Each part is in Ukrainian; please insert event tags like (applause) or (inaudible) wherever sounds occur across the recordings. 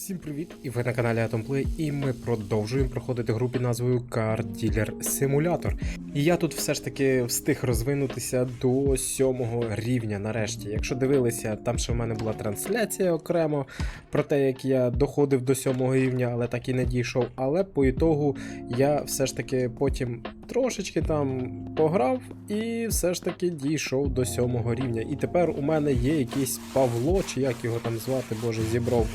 Всім привіт! І ви на каналі Atomplay, і ми продовжуємо проходити гру під назвою Car Dealer Simulator. І я тут все ж таки встиг розвинутися до сьомого рівня нарешті. Якщо дивилися, там ще в мене була трансляція окремо про те, як я доходив до сьомого рівня, але так і не дійшов. Але по ітогу я все ж таки потім трошечки там пограв і все ж таки дійшов до сьомого рівня. І тепер у мене є якийсь Павло, чи як його там звати, боже, зібров.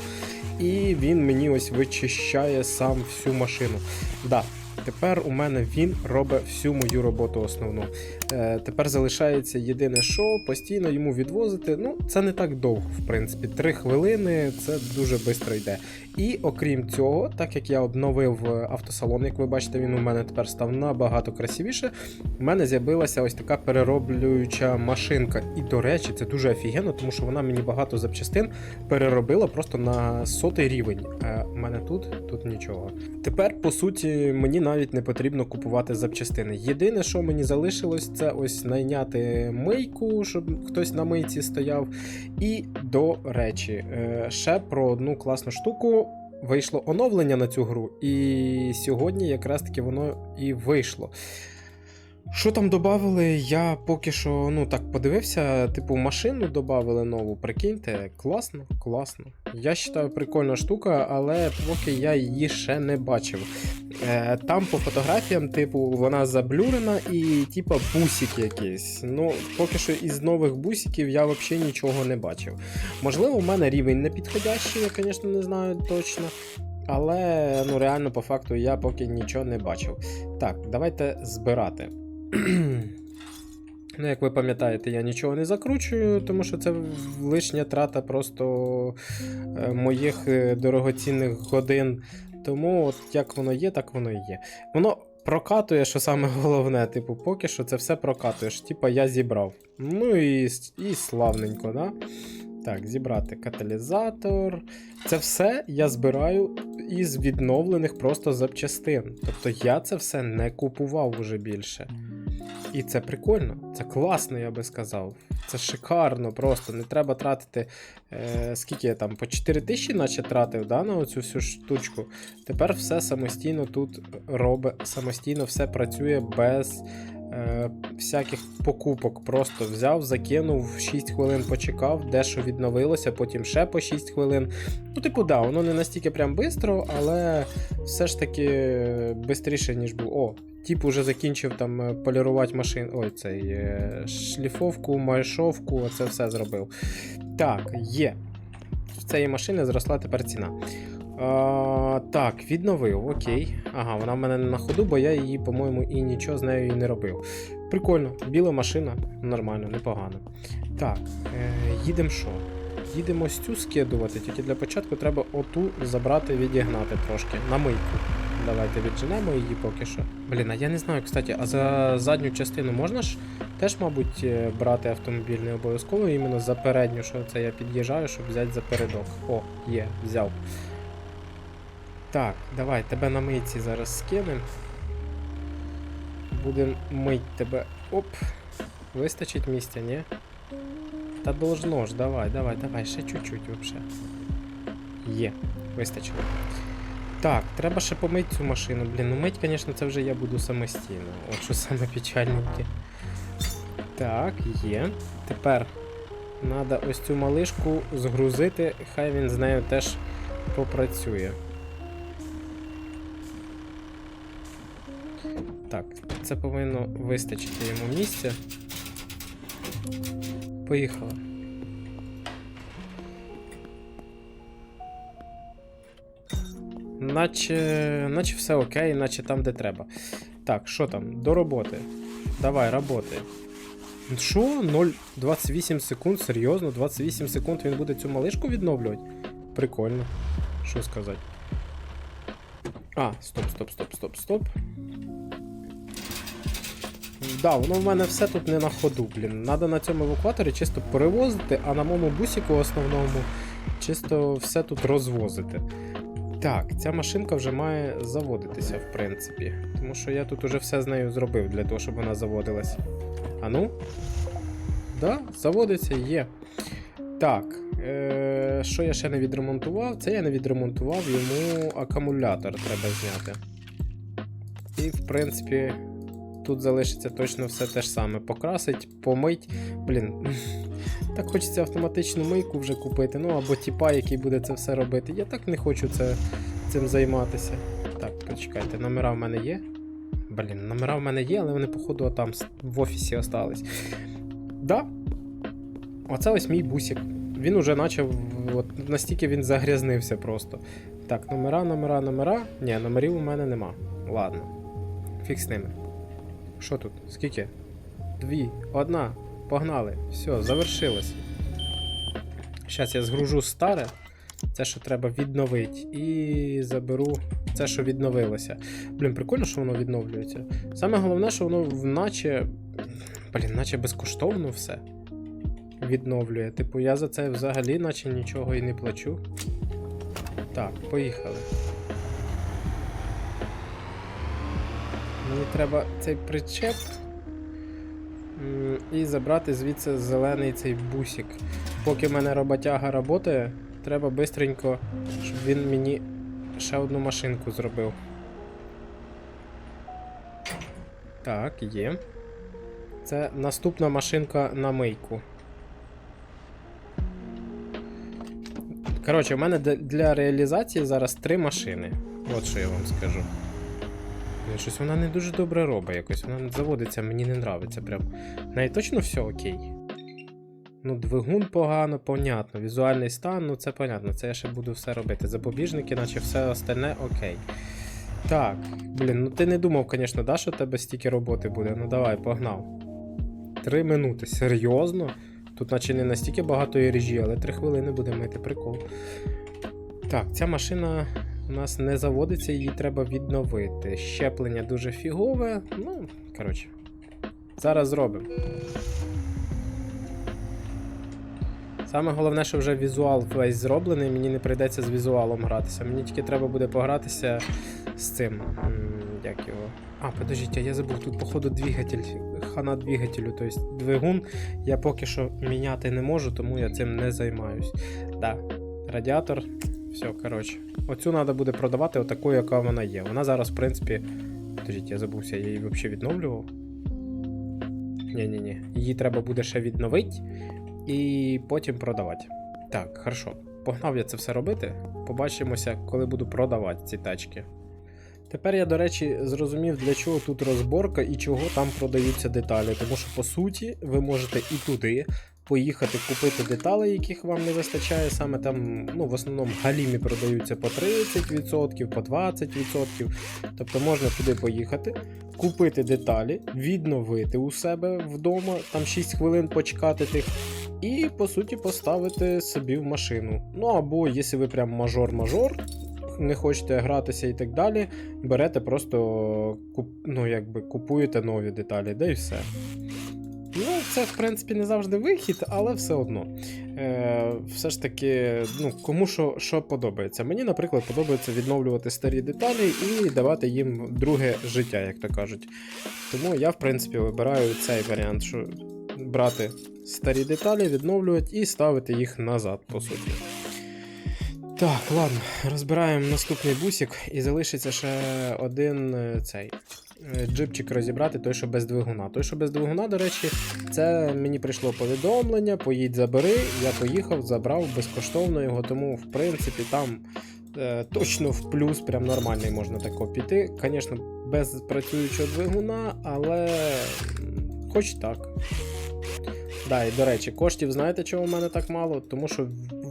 І він мені ось вичищає сам всю машину. Да, тепер у мене він робить всю мою роботу основну. Е, тепер залишається єдине, що постійно йому відвозити. Ну, це не так довго, в принципі. Три хвилини це дуже швидко йде. І окрім цього, так як я обновив автосалон, як ви бачите, він у мене тепер став набагато красивіше. У мене з'явилася ось така перероблююча машинка. І, до речі, це дуже офігенно, тому що вона мені багато запчастин переробила просто на сотий рівень. У мене тут, тут нічого. Тепер, по суті, мені навіть не потрібно купувати запчастини. Єдине, що мені залишилось, це ось найняти мийку, щоб хтось на мийці стояв. І до речі, е, ще про одну класну штуку. Вийшло оновлення на цю гру, і сьогодні якраз таки воно і вийшло. Що там додали, я поки що ну так подивився, типу, машину додали нову, прикиньте, класно, класно. Я вважаю, прикольна штука, але поки я її ще не бачив. Е, там по фотографіям, типу, вона заблюрена і типу, бусики якісь. Ну, поки що із нових бусиків я взагалі нічого не бачив. Можливо, в мене рівень не підходящий, я, звісно, не знаю точно. Але ну реально, по факту, я поки нічого не бачив. Так, давайте збирати. Ну, як ви пам'ятаєте, я нічого не закручую, тому що це лишня трата просто е, моїх е, дорогоцінних годин. Тому от як воно є, так воно і є. Воно прокатує, що саме (laughs) головне, типу, поки що це все прокатує, що типа я зібрав. Ну і, і славненько, да? Так, зібрати каталізатор. Це все я збираю із відновлених просто запчастин. Тобто я це все не купував уже більше. І це прикольно, це класно, я би сказав. Це шикарно просто. Не треба тратити. Е, скільки я там, по 4 тисячі наче тратив да, на оцю всю штучку. Тепер все самостійно тут робить, самостійно все працює без е, всяких покупок. Просто взяв, закинув, 6 хвилин почекав, дещо відновилося, потім ще по 6 хвилин. Ну, типу, да, воно не настільки прям швидко, але все ж таки швидше, ніж був. О, Тіп уже закінчив там е, полірувати машин. Ой, цей е, шліфовку, майшовку, оце все зробив. Так, є. В цієї машини зросла тепер ціна. А, так, відновив, окей. Ага, вона в мене не на ходу, бо я її, по-моєму, і нічого з нею і не робив. Прикольно, біла машина, нормально, непогано. Так, е, їдемо що? Їдемо ось цю скидувати, тільки для початку треба оту забрати, відігнати трошки на мийку. Давайте відженемо її поки що. Блін, а я не знаю, кстати, а за задню частину можна ж теж, мабуть, е, брати автомобіль не обов'язково іменно за передню, що це я під'їжджаю, щоб взяти за передок. О, є, взяв. Так, давай, тебе на мийці зараз скинемо. Будемо мить тебе. Оп. Вистачить місця, ні? Та должно ж, давай, давай, давай, ще чуть-чуть вообще. Є, вистачило. Так, треба ще помити цю машину. Блін, ну мить, звісно, це вже я буду самостійно. От що саме печальненьке. Так, є. Тепер треба ось цю малишку згрузити, хай він з нею теж попрацює. Це повинно вистачити йому місця. Поїхали. Наче, наче все окей, наче там, де треба. Так, що там? До роботи. Давай, роботи. Що? 0,28 секунд? Серйозно? 28 секунд він буде цю малишку відновлювати? Прикольно. Що сказати? А, стоп, стоп, стоп, стоп, стоп. Да, воно в мене все тут не на ходу, блін. Надо на цьому евакуаторі чисто перевозити, а на моєму бусіку основному чисто все тут розвозити. Так, ця машинка вже має заводитися, в принципі. Тому що я тут уже все з нею зробив для того, щоб вона заводилась. А ну? Да, заводиться, є. Так, е, що я ще не відремонтував? Це я не відремонтував, йому акумулятор треба зняти. І, в принципі, тут залишиться точно все те ж саме. Покрасить, помить. Блін, (laughs) так хочеться автоматичну мийку вже купити. Ну або тіпа, який буде це все робити. Я так не хочу це, цим займатися. Так, почекайте, номера в мене є. Блін, номера в мене є, але вони, походу, там в офісі остались. Да. Оце ось мій бусик. Він уже почав. От настільки він загрязнився просто. Так, номера, номера, номера. Ні, номерів у мене нема. Ладно. Фіг з ними. Що тут? Скільки? Дві, одна. Погнали. Все, завершилось. Зараз я згружу старе. Це, що треба відновити. І заберу це, що відновилося. Блін, прикольно, що воно відновлюється. Саме головне, що воно наче. Блін, наче безкоштовно все відновлює. Типу, я за це взагалі наче нічого і не плачу. Так, поїхали. Мені треба цей причеп і забрати звідси зелений цей бусик. Поки в мене роботяга працює, треба бистренько, щоб він мені ще одну машинку зробив. Так, є. Це наступна машинка на мийку. Коротше, в мене для реалізації зараз три машини. От що я вам скажу. Ну, Щось вона не дуже добре робить якось. Вона заводиться, мені не нравиться. Прям. Неї точно все окей. Ну, двигун погано, понятно. Візуальний стан, ну це понятно, це я ще буду все робити. Запобіжники, наче все остальне окей. Так, блін, ну ти не думав, звісно, да, що у тебе стільки роботи буде. Ну давай, погнав. Три минути. Серйозно? Тут наче не настільки багато режі, але 3 хвилини буде мити прикол. Так, ця машина у нас не заводиться, її треба відновити. Щеплення дуже фігове. Ну, коротше. Зараз зробимо. Саме головне, що вже візуал весь зроблений, мені не прийдеться з візуалом гратися. Мені тільки треба буде погратися з цим. Як його. А, подождіть, я забув, тут, походу, двигатель. Хана двигателю, тобто двигун я поки що міняти не можу, тому я цим не займаюсь. Да, радіатор. Все, коротше. Оцю треба буде продавати отакою, яка вона є. Вона зараз, в принципі. Подождіть, я забувся, я її взагалі відновлював. Ні-ні-ні. Її треба буде ще відновити і потім продавати. Так, хорошо. Погнав я це все робити. Побачимося, коли буду продавати ці тачки. Тепер я, до речі, зрозумів, для чого тут розборка і чого там продаються деталі. Тому що, по суті, ви можете і туди поїхати купити деталі, яких вам не вистачає. Саме там, ну, в основному галімі продаються по 30%, по 20%. Тобто можна туди поїхати, купити деталі, відновити у себе вдома, там 6 хвилин почекати тих. І по суті поставити собі в машину. Ну або якщо ви прям мажор-мажор, не хочете гратися і так далі, берете просто ну, якби, купуєте нові деталі, де і все. Це, в принципі, не завжди вихід, але все одно. Е, все ж таки, ну, кому що, що подобається. Мені, наприклад, подобається відновлювати старі деталі і давати їм друге життя, як то кажуть. Тому я, в принципі, вибираю цей варіант, що брати старі деталі, відновлювати і ставити їх назад, по суті. Так, ладно, розбираємо наступний бусик і залишиться ще один е, цей джипчик розібрати, той, що без двигуна. Той, що без двигуна, до речі, це мені прийшло повідомлення, поїдь забери. Я поїхав, забрав безкоштовно його, тому в принципі там е, точно в плюс, прям нормальний можна тако піти. Звісно, без працюючого двигуна, але хоч так. Да, і до речі, коштів знаєте, чого в мене так мало? Тому що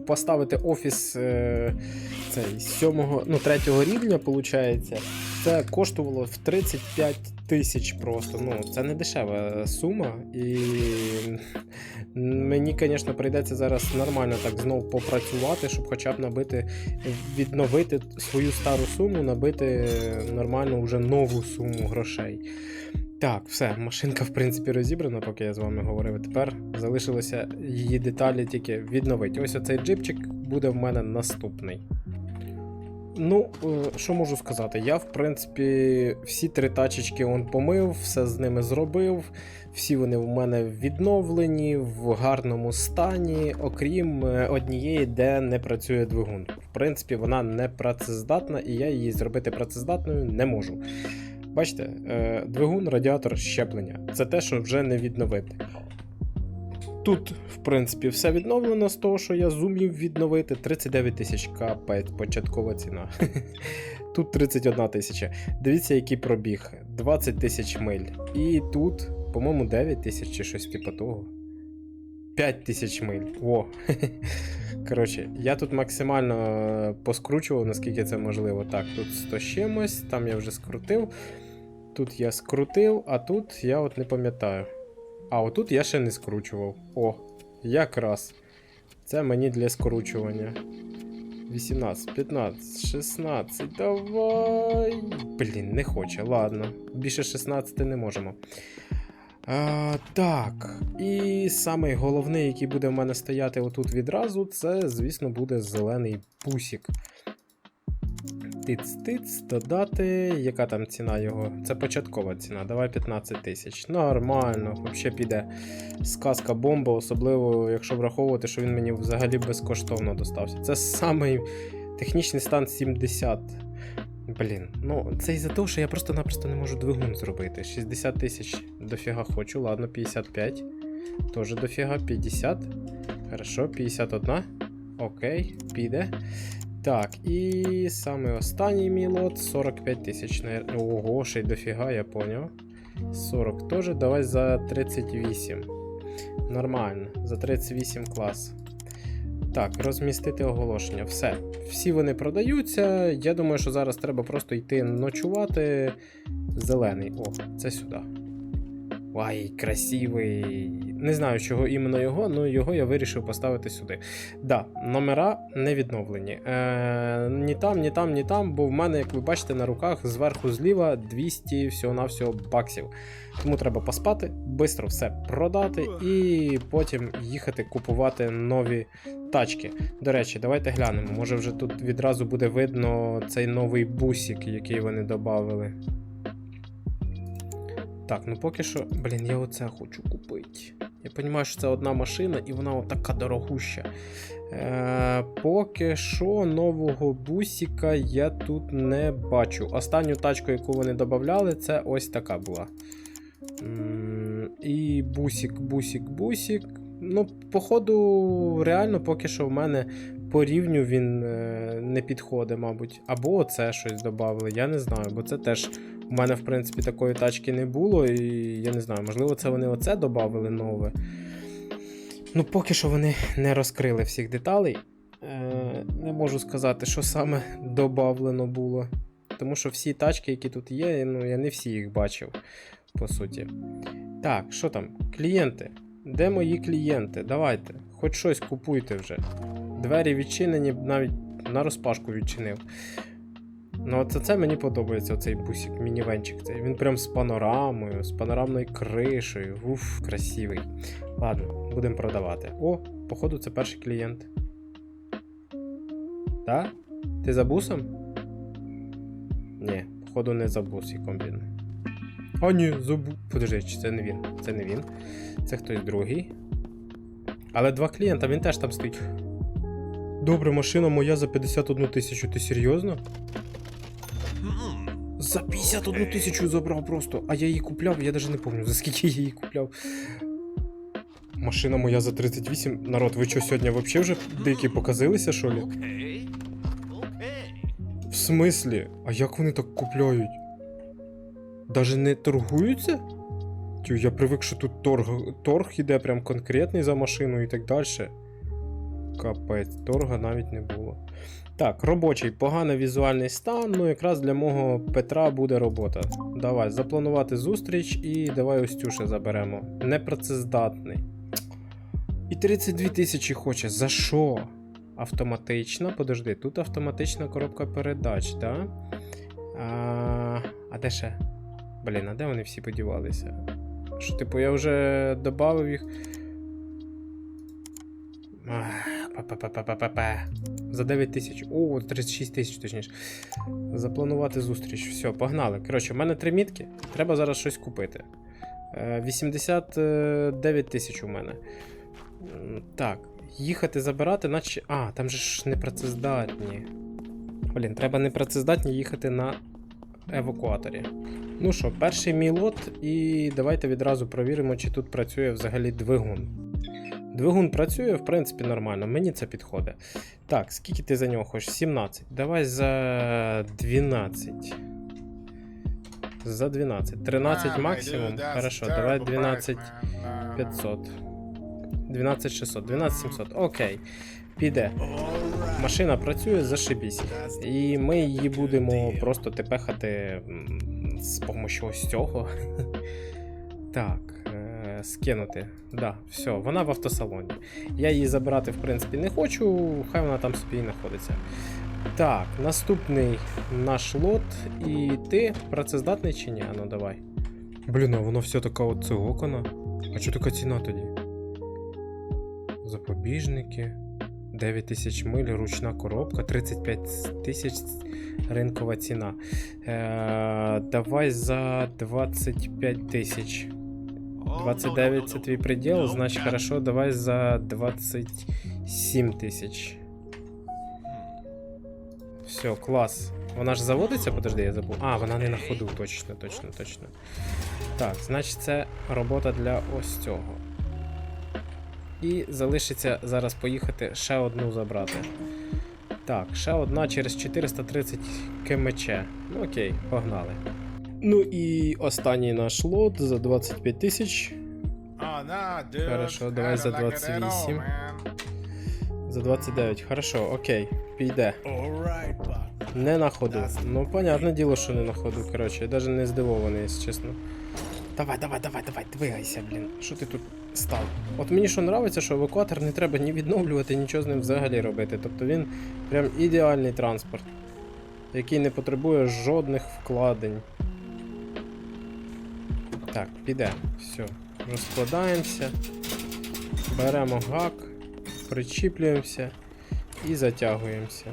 поставити офіс е, цей сьомого, ну, третього рівня, виходить, це коштувало в 35 тисяч просто. Ну, це не дешева сума. І мені, звісно, прийдеться зараз нормально так знов попрацювати, щоб хоча б набити, відновити свою стару суму, набити нормальну вже нову суму грошей. Так, все, машинка в принципі розібрана, поки я з вами говорив. Тепер залишилося її деталі тільки відновити. Ось оцей джипчик буде в мене наступний. Ну, е, що можу сказати? Я, в принципі, всі три тачечки он помив, все з ними зробив. Всі вони в мене відновлені, в гарному стані, окрім е, однієї, де не працює двигун. В принципі, вона не працездатна, і я її зробити працездатною не можу. Бачите, е, двигун, радіатор, щеплення це те, що вже не відновити. Тут, в принципі, все відновлено з того, що я зумів відновити. 39 тисяч капець, початкова ціна. (laughs) Тут 31 тисяча. Дивіться, який пробіг. 20 тисяч миль. І тут, по-моєму, 9 тисяч чи щось типу того. 5 тисяч миль. О. (laughs) Коротше, я тут максимально е, поскручував, наскільки це можливо. Так, тут 100 з чимось, там я вже скрутив. Тут я скрутив, а тут я от не пам'ятаю. А отут я ще не скручував. О, якраз. Це мені для скручування. 18, 15, 16, давай. Блін, не хоче, ладно. Більше 16 не можемо. А, так, і самий головний, який буде в мене стояти отут відразу, це, звісно, буде зелений пусік. Тиц-тиц, додати. Яка там ціна його? Це початкова ціна. Давай 15 тисяч. Нормально, взагалі піде сказка бомба, особливо, якщо враховувати, що він мені взагалі безкоштовно достався. Це самий технічний стан 70. Блін, ну це із-за того, що я просто-напросто не можу двигун зробити. 60 тисяч дофіга хочу, ладно, 55. Тоже дофіга, 50. Хорошо, 51. Окей, піде. Так, і саме останній мій лот 45 тисяч. Ого, ще й дофіга, я поняв. 40 теж, давай за 38. Нормально, за 38 клас. Так, розмістити оголошення. Все. Всі вони продаються. Я думаю, що зараз треба просто йти ночувати. Зелений. О, це сюди. Ай, красивий. Не знаю, чого іменно його, але його я вирішив поставити сюди. Да, номера не відновлені. Е, ні там, ні там, ні там, бо в мене, як ви бачите, на руках зверху зліва 200 всього-навсього баксів. Тому треба поспати, швидко все продати і потім їхати купувати нові тачки. До речі, давайте глянемо. Може вже тут відразу буде видно цей новий бусик, який вони додали. Так, ну поки що, блін, я оце хочу купити. Я розумію, що це одна машина і вона така дорогуща. Е, поки що нового бусика я тут не бачу. Останню тачку, яку вони додавали, це ось така була. І бусик, бусик, бусик. Ну, походу, реально, поки що в мене по рівню він е, не підходить, мабуть. Або оце щось додали, я не знаю, бо це теж у мене, в принципі, такої тачки не було, і я не знаю, можливо, це вони оце додали нове. Ну, поки що вони не розкрили всіх деталей. Е, не можу сказати, що саме додавлено було. Тому що всі тачки, які тут є, ну я не всі їх бачив, по суті. Так, що там? Клієнти. Де мої клієнти? Давайте, хоч щось купуйте вже. Двері відчинені, навіть на розпашку відчинив. Ну, оце це мені подобається, оцей бусик, мінівенчик. Він прям з панорамою, з панорамною кришею. Уф, красивий. Ладно, будемо продавати. О, походу, це перший клієнт. Так? Ти за бусом? Ні, походу, не за бусиком він. А, ні, за бу... Подожди, це не він? Це не він. Це хтось другий. Але два клієнта, він теж там стоїть. Добре, машина моя за 51 тисячу. Ти серйозно? За 51 тисячу забрав просто. А я її купляв, я навіть не пам'ятаю, за скільки я її купляв. Машина моя за 38. Народ, ви що сьогодні взагалі вже дикі показилися, що ли? В смислі? А як вони так купляють? Даже не торгуються? Тю, я привик, що тут торг, торг іде прям конкретний за машину і так далі. Капець, торга навіть не було. Так, робочий, поганий візуальний стан. Ну, якраз для мого Петра буде робота. Давай, запланувати зустріч і давай ще заберемо. Непрацездатний. І 32 тисячі хоче. За що? Автоматична. Подожди, тут автоматична коробка передач, так? А, а де ще? Блін, а де вони всі подівалися? Що, типу, я вже додав їх. Ах, Па-па-па-па-па-па. За 9 тисяч. О, 36 тисяч, точніше. Запланувати зустріч. Все, погнали. Коротше, в мене три мітки. Треба зараз щось купити. Е, 89 тисяч у мене. Так, їхати забирати, наче. А, там же ж непрацездатні. Блін, треба непрацездатні їхати на евакуаторі. Ну що, перший мій лот, і давайте відразу провіримо, чи тут працює взагалі двигун. Двигун працює, в принципі, нормально, мені це підходить. Так, скільки ти за нього хочеш? 17. Давай за 12. За 12. 13 максимум. Хорошо, давай 12 500. 12 600, 12 700. Окей. Піде. Машина працює, зашибісь. І ми її будемо просто тепехати з допомогою ось цього. (laughs) Так, скинути. Да, все, вона в автосалоні. Я її забирати, в принципі, не хочу, хай вона там собі і знаходиться. Так, наступний наш лот. І ти працездатний чи ні? А Ну давай. Блін, а воно все така от цигокана. А що така ціна тоді? Запобіжники. 9 тисяч миль, ручна коробка, 35 тисяч ринкова ціна. Е, давай за 25 тисяч. 29 це твій приділ, значить хорошо, давай за 27 тисяч. Все, клас. Вона ж заводиться, подожди, я забув. А, вона не на ходу, точно, точно, точно. Так, значить, це робота для ось цього. І залишиться зараз поїхати ще одну забрати. Так, ще одна через 430 кмч. Ну окей, погнали. Ну і останній наш лот за 25 тисяч. Хорошо, давай за 28. За 29. Хорошо, окей, піде. Не на ходу. Ну, понятне діло, що не на ходу. Коротше, я навіть не здивований, якщо чесно. Давай, давай, давай, давай, двигайся, блін. Що ти тут став? От мені що нравиться, що евакуатор не треба ні відновлювати, нічого з ним взагалі робити. Тобто він прям ідеальний транспорт, який не потребує жодних вкладень. Так, піде. Все. Розкладаємося. Беремо гак, причіплюємося і затягуємося.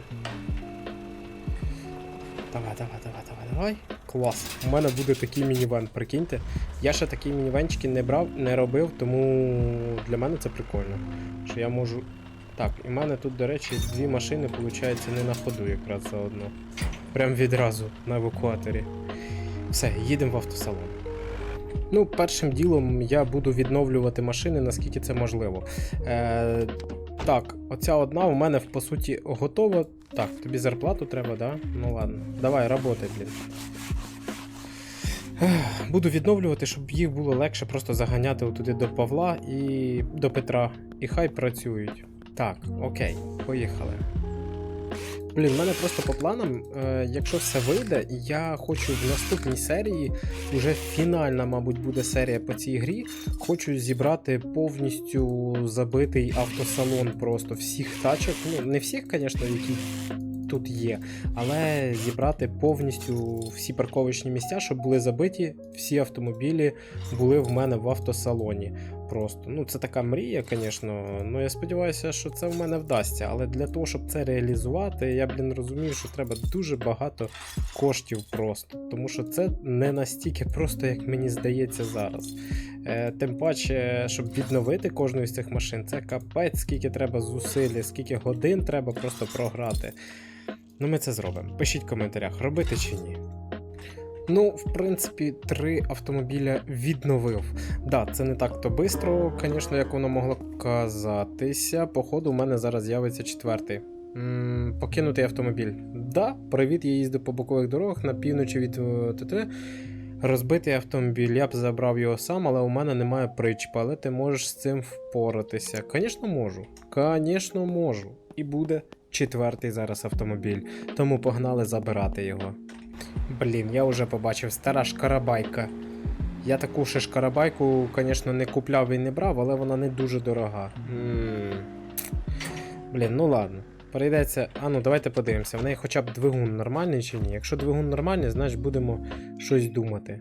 Давай, давай, давай, давай, давай. Клас. У мене буде такий мінівен, прикиньте. Я ще такі мінівенчики не брав, не робив, тому для мене це прикольно. Що я можу. Так, і в мене тут, до речі, дві машини, виходить, не на ходу якраз заодно. Прям відразу на евакуаторі. Все, їдемо в автосалон. Ну, першим ділом я буду відновлювати машини, наскільки це можливо. Е, так, оця одна у мене по суті готова. Так, тобі зарплату треба, да? Ну ладно. Давай, работай, блін. Буду відновлювати, щоб їх було легше просто заганяти туди до Павла і до Петра. І хай працюють. Так, окей, поїхали. Блін, в мене просто по планам, е, якщо все вийде, я хочу в наступній серії, уже фінальна, мабуть, буде серія по цій грі. Хочу зібрати повністю забитий автосалон просто всіх тачок. Ну, не всіх, звісно, які тут є, але зібрати повністю всі парковочні місця, щоб були забиті, всі автомобілі були в мене в автосалоні. Просто ну це така мрія, звісно. Ну я сподіваюся, що це в мене вдасться. Але для того, щоб це реалізувати, я блін розумію, що треба дуже багато коштів просто. Тому що це не настільки просто, як мені здається зараз. Е, тим паче, щоб відновити кожну з цих машин, це капець, скільки треба зусиль, скільки годин треба просто програти. Ну, ми це зробимо. Пишіть в коментарях, робити чи ні. Ну, в принципі, три автомобіля відновив. Да, це не так то швидко, звісно, як воно могло казатися. Походу, у мене зараз з'явиться четвертий. м покинутий автомобіль. Да, привіт, я їздив по бокових дорогах на півночі від е, ТТ. Розбитий автомобіль, я б забрав його сам, але у мене немає причіпа, але ти можеш з цим впоратися. Звісно, можу. Звісно, можу. І буде четвертий зараз автомобіль. Тому погнали забирати його. Блін, я вже побачив стара шкарабайка. Я таку ще шкарабайку, звісно, не купляв і не брав, але вона не дуже дорога. Блін, ну ладно. Прийдеться. А ну давайте подивимося. В неї хоча б двигун нормальний чи ні. Якщо двигун нормальний, значить будемо щось думати.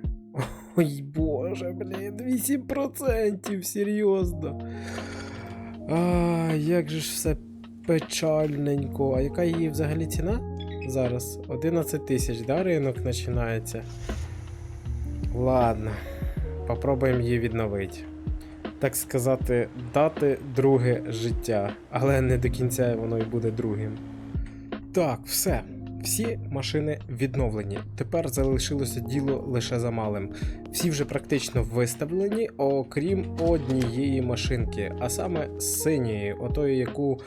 Ой боже, блін, 8%, серйозно. А, як же ж все печальненько. А яка її взагалі ціна? Зараз 11 тисяч, да, ринок починається. Ладно, попробуємо її відновити. Так сказати, дати друге життя, але не до кінця воно і буде другим. Так, все. Всі машини відновлені. Тепер залишилося діло лише за малим. Всі вже практично виставлені, окрім однієї машинки, а саме синьої, отої, яку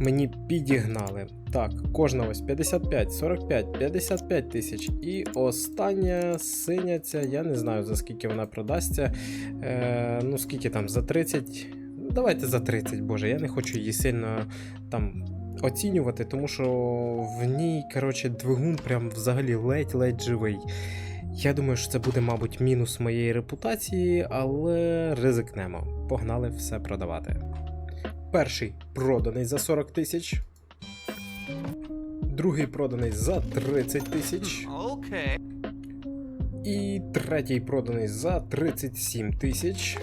мені підігнали. Так, кожна ось 55, 45, 55 тисяч. І остання синя ця, я не знаю за скільки вона продасться. Е, ну скільки там, за 30. Давайте за 30, боже, я не хочу її сильно там оцінювати, тому що в ній, коротше, двигун прям взагалі ледь-ледь живий. Я думаю, що це буде, мабуть, мінус моєї репутації, але ризикнемо. Погнали все продавати. Перший проданий за 40 тисяч. Другий проданий за 30 тисяч. Okay. І третій проданий за 37 тисяч.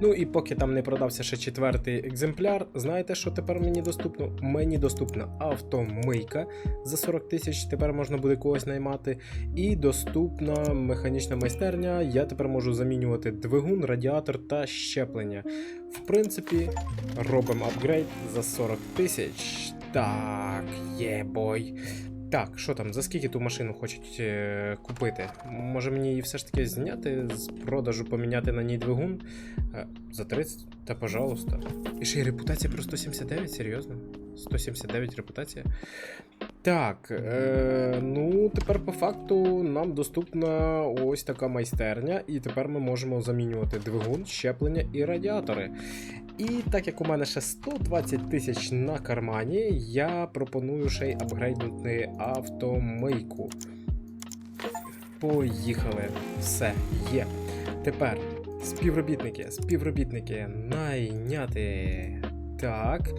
Ну і поки там не продався ще четвертий екземпляр, знаєте, що тепер мені доступно? Мені доступна автомийка за 40 тисяч, тепер можна буде когось наймати. І доступна механічна майстерня. Я тепер можу замінювати двигун, радіатор та щеплення. В принципі, робимо апгрейд за 40 тисяч. Так, є бой. Так, що там, за скільки ту машину хочуть е, купити? Може мені її все ж таки зняти з продажу, поміняти на ній двигун? Е, за 30? Та пожалуйста. І ще й репутація про 179, серйозно? 179 репутація. Так, е, ну тепер по факту нам доступна ось така майстерня, і тепер ми можемо замінювати двигун, щеплення і радіатори. І так як у мене ще 120 тисяч на кармані, я пропоную ще й апгрейднути автомийку. Поїхали. Все, є. Тепер співробітники, співробітники найняти. Так.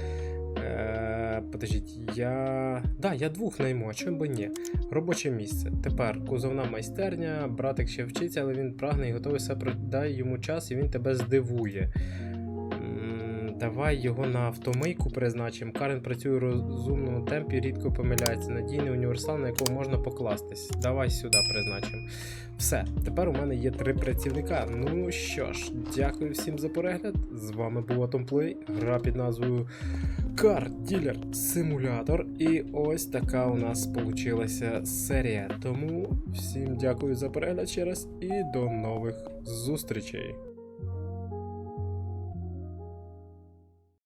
Е, подождіть, я. Да, я двох найму, а чим би ні? Робоче місце. Тепер кузовна майстерня, братик ще вчиться, але він прагне і готовий все продай йому час, і він тебе здивує. Давай його на автомийку призначимо. Карен працює у розумному темпі, рідко помиляється. Надійний універсал, на якого можна покластись. Давай сюди призначимо. Все, тепер у мене є три працівника. Ну що ж, дякую всім за перегляд. З вами був Атомплей, гра під назвою Car Dealer Simulator. І ось така у нас получилася серія. Тому всім дякую за перегляд ще раз і до нових зустрічей.